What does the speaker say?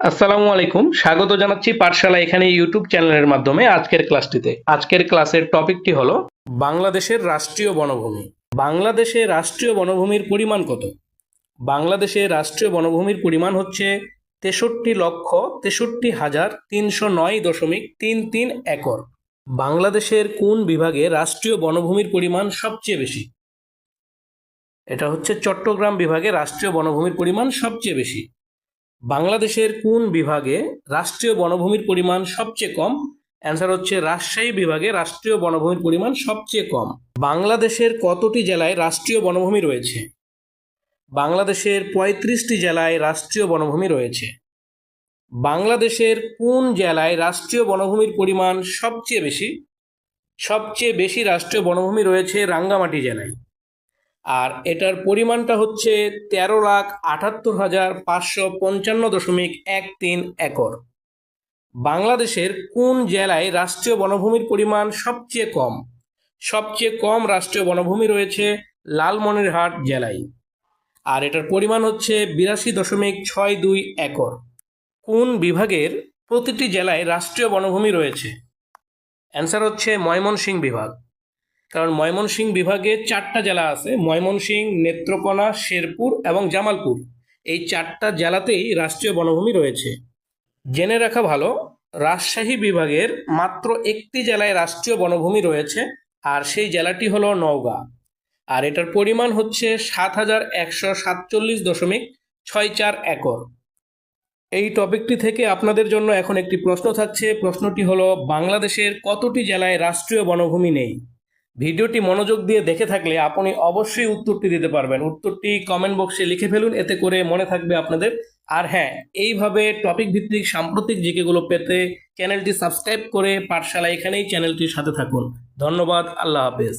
আসসালামু আলাইকুম। স্বাগত জানাচ্ছি পাঠশালা এখানে ইউটিউব চ্যানেলের মাধ্যমে আজকের ক্লাসটিতে। আজকের ক্লাসের টপিকটি হলো বাংলাদেশের রাষ্ট্রীয় বনভূমি। বাংলাদেশে রাষ্ট্রীয় বনভূমির পরিমাণ কত? বাংলাদেশে রাষ্ট্রীয় বনভূমির পরিমাণ হচ্ছে তেষট্টি লক্ষ তেষট্টি হাজার তিনশো নয় দশমিক তিন তিন একর। বাংলাদেশের কোন বিভাগে রাষ্ট্রীয় বনভূমির পরিমাণ সবচেয়ে বেশি? এটা হচ্ছে চট্টগ্রাম বিভাগে রাষ্ট্রীয় বনভূমির পরিমাণ সবচেয়ে বেশি। বাংলাদেশের কোন বিভাগে রাষ্ট্রীয় বনভূমির পরিমাণ সবচেয়ে কম? অ্যান্সার হচ্ছে রাজশাহী বিভাগে রাষ্ট্রীয় বনভূমির পরিমাণ সবচেয়ে কম। বাংলাদেশের কতটি জেলায় রাষ্ট্রীয় বনভূমি রয়েছে? বাংলাদেশের পঁয়ত্রিশটি জেলায় রাষ্ট্রীয় বনভূমি রয়েছে। বাংলাদেশের কোন জেলায় রাষ্ট্রীয় বনভূমির পরিমাণ সবচেয়ে বেশি? সবচেয়ে বেশি রাষ্ট্রীয় বনভূমি রয়েছে রাঙ্গামাটি জেলায়। আর এটার পরিমাণটা হচ্ছে তেরো লাখ আটাত্তর হাজার পাঁচশো পঞ্চান্ন দশমিক এক তিন একর। বাংলাদেশের কোন জেলায় রাষ্ট্রীয় বনভূমির পরিমাণ সবচেয়ে কম? সবচেয়ে কম রাষ্ট্রীয় বনভূমি রয়েছে লালমনিরহাট জেলায়। আর এটার পরিমাণ হচ্ছে বিরাশি দশমিক ছয় দুই একর। কোন বিভাগের প্রতিটি জেলায় রাষ্ট্রীয় বনভূমি রয়েছে? অ্যান্সার হচ্ছে ময়মনসিংহ বিভাগ। কারণ ময়মনসিংহ বিভাগে চারটা জেলা আছে। ময়মনসিংহ, নেত্রকোনা, শেরপুর এবং জামালপুর। এই চারটা জেলাতেই রাষ্ট্রীয় বনভূমি রয়েছে। জেনে রাখা ভালো, রাজশাহী বিভাগের মাত্র একটি জেলায় রাষ্ট্রীয় বনভূমি রয়েছে, আর সেই জেলাটি হলো নওগাঁ। আর এটার পরিমাণ হচ্ছে সাত হাজার একশো সাতচল্লিশ দশমিক ছয় চার একর। এই টপিকটি থেকে আপনাদের জন্য এখন একটি প্রশ্ন থাকছে। প্রশ্নটি হলো, বাংলাদেশের কতটি জেলায় রাষ্ট্রীয় বনভূমি নেই? ভিডিওটি মনোযোগ দিয়ে দেখে থাকলে আপনি অবশ্যই উত্তরটি দিতে পারবেন। উত্তরটি কমেন্ট বক্সে লিখে ফেলুন, এতে করে মনে থাকবে আপনাদের। আর হ্যাঁ এইভাবে টপিক ভিত্তিক সাম্প্রতিক জিকেগুলো পেতে চ্যানেলটি সাবস্ক্রাইব করে পাঠশালা এখানেই চ্যানেলটির সাথে থাকুন। ধন্যবাদ, আল্লাহ হাফেজ।